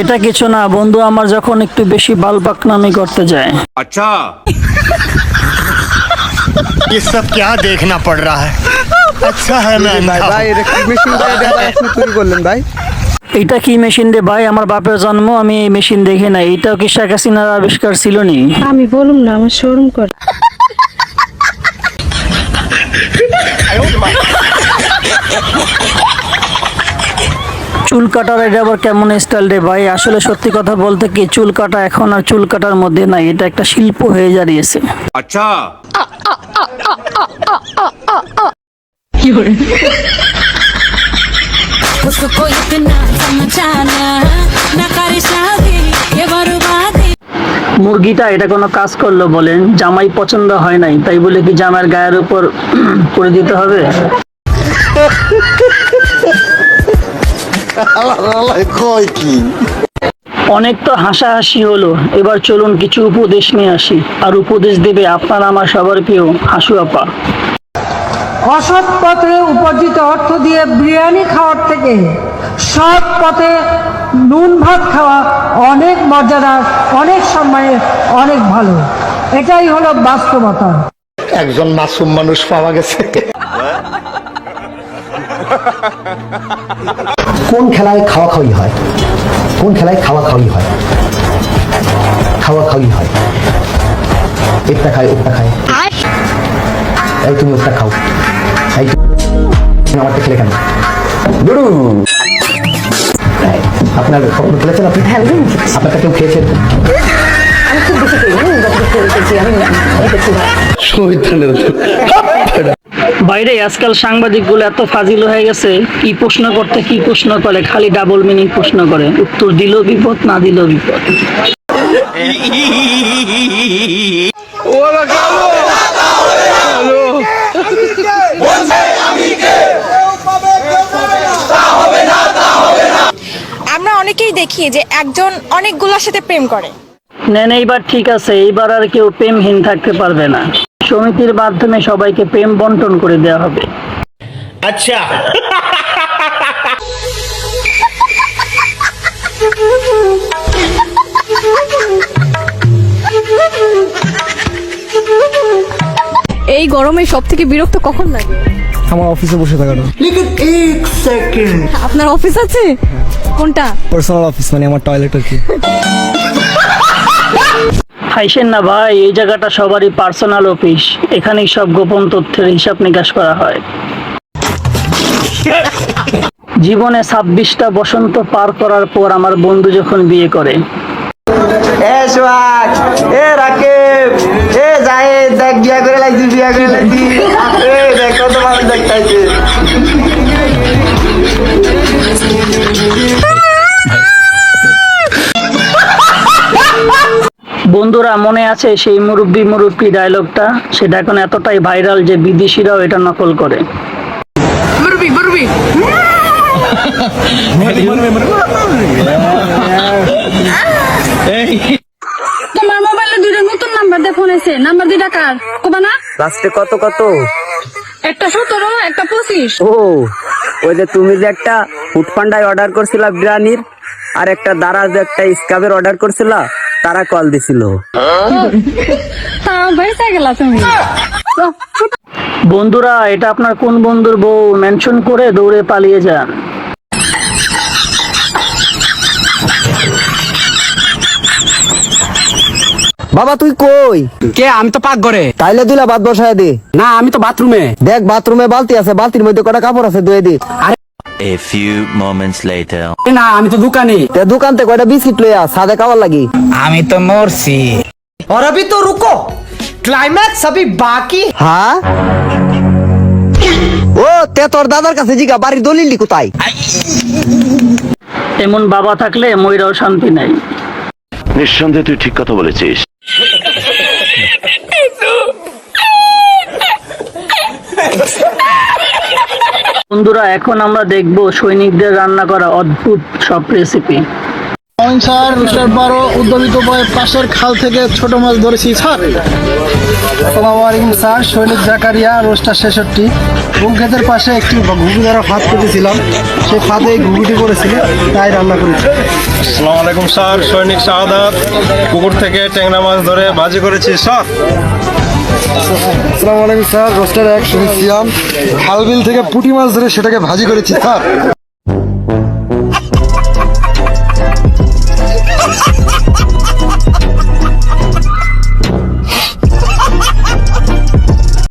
এটা কিছু না বন্ধু আমার যখন একটু বেশি বালবাকনামি করতে যায় अच्छा ये सब क्या देखना पड़ रहा है अच्छा है मैं ভাই अंधा ভাই এটা কি মেশিন ভাই এটা ভাই আপনি চুরি করলেন ভাই এটা কি মেশিন রে ভাই আমার বাপের জন্ম আমি এই মেশিন দেখি না এটাও কি শেখ হাসিনার আবিষ্কার ছিল নি আমি বলুম না আমার শোরুম করে চুল কাটার আগে আবার কেমন স্টাইল রে ভাই? আসলে সত্যি কথা বলতে কি চুল কাটা এখন আর চুল কাটার মধ্যে নাই এটা একটা শিল্প হয়ে দাঁড়িয়েছে। আচ্ছা। মুরগিটা এটা কোনো কাজ করল বলেন জামাই পছন্দ হয় নাই তাই বলে কি জামার গায়ের উপর করে দিতে হবে? অনেক তো হাসাহাসি হলো। এবার চলুন কিছু উপদেশ নিয়ে আসি। আর উপদেশ দেবে আপনার আমার সবার প্রিয় হাসু আপা। অসৎ পথে উপার্জিত অর্থ দিয়ে বিরিয়ানি খাওয়ার থেকে সৎ পথে নুন ভাত খাওয়া অনেক মর্যাদার অনেক সম্মানের অনেক ভালো। এটাই হলো বাস্তবতা। একজন মাসুম মানুষ পাওয়া গেছে। কোন খেলায় খাওয়া খাওয়ি হয়? কোন খেলায় খাওয়া খাওয়ি হয়? খাওয়া খাওয়ি হয়। একটা খায় ওটা খায়। এই তুমি ওটা খাও। এই তুমি আমারটা খেলে কেন? গুরু আপনার কখনো খেলেছেন আপনি? আপনারটা কেউ খেয়েছেন? বাইরে আজকাল সাংবাদিকগুলো এত ফাজিল হয়ে গেছে কি প্রশ্ন করতে কি প্রশ্ন করে খালি ডাবল মিনিং প্রশ্ন করে। উত্তর দিলেও বিপদ না দিলেও বিপদ। আমরা অনেকেই দেখি যে একজন অনেকগুলোর সাথে প্রেম করে। নেন এইবার ঠিক আছে এইবার আর কেউ প্রেমহীন থাকতে পারবে না। সমিতির মাধ্যমে সবাইকে প্রেম বন্টন করে দেওয়া হবে। আচ্ছা। এই গরমে সব থেকে বিরক্ত কখন লাগে? আমার অফিসে বসে থাকাটা এক সেকেন্ড। আপনার অফিস আছে? কোনটা? পার্সোনাল অফিস মানে আমার টয়লেট আর কি। হাইসেন না ভাই? এই জায়গাটা সবারই পার্সোনাল অফিস এখানেই সব গোপন তথ্যের হিসাব নিকাশ করা হয়। জীবনে ছাব্বিশটা বসন্ত পার করার পর আমার বন্ধু যখন বিয়ে করে। দেখ বিয়া করে লাগছি বিয়া করে লাগছি দেখ কত মানুষ দেখতাইছে বন্ধুরা মনে আছে সেই মুরব্বি মুরব্বি ডায়লগটা সেটা এখন এতটাই ভাইরাল যে বিদেশিরাও এটা নকল করে। তোমার মোবাইলে দুইটা নতুন নাম্বার দিয়ে ফোন এসে। নাম্বার দুইটা কার? কোবা না? লাস্টে কত কত? একটা সতেরো একটা পঁচিশ। ও ওই যে তুমি যে একটা ফুড পান্ডায় অর্ডার করছিলা বিরিয়ানির আর একটা দারাজ একটা স্কাবের অর্ডার করছিলা? তারা কল দিছিল। তুমি। বন্ধুরা এটা আপনার কোন বন্ধুর বউ? মেনশন করে দৌড়ে পালিয়ে যান। বাবা তুই কই? কে? আমি তো পাক ঘরে তাইলে দুলা বাদ বসায় দে। না আমি তো বাথরুমে। দেখ বাথরুমে বালতি আছে বালতির মধ্যে কটা কাপড় আছে ধুয়ে দে। A few moments later. না আমি তো দোকানে তে দোকান থেকে কয়টা বিস্কিট লইয়া সাদে খাওয়ার লাগি আমি তো মরছি और अभी तो रुको क्लाइमैक्स अभी बाकी হ্যাঁ ও তে তোর দাদার কাছে জিগা বাড়ির দলিলি কোথায় এমন বাবা থাকলে ময়রাও শান্তি নাই নিঃসন্দেহে তুই ঠিক কথা বলেছিস বন্ধুরা এখন আমরা দেখব সৈনিকদের রান্না করা অদ্ভুত সব রেসিপি মর্নিং স্যার রুস্টার বারো উদ্যমিত বয়ে পাশের খাল থেকে ছোট মাছ ধরেছি স্যার। আসসালামু আলাইকুম স্যার। সৈনিক জাকারিয়া রোস্টার ছেষট্টি। ক্ষেতের পাশে একটি ঘুঘু দ্বারা ফাঁদ পেতেছিলাম সেই ফাঁদে এই ঘুঘুটি পড়েছিল তাই রান্না করেছি। আসসালামু আলাইকুম স্যার। সৈনিক শাহাদাত পুকুর থেকে ট্যাংরা মাছ ধরে ভাজি করেছি স্যার। আসসালামু আলাইকুম স্যার রোস্টার এক শুনেছিলাম হালবিল থেকে পুঁটি মাছ ধরে সেটাকে ভাজি করেছি, স্যার।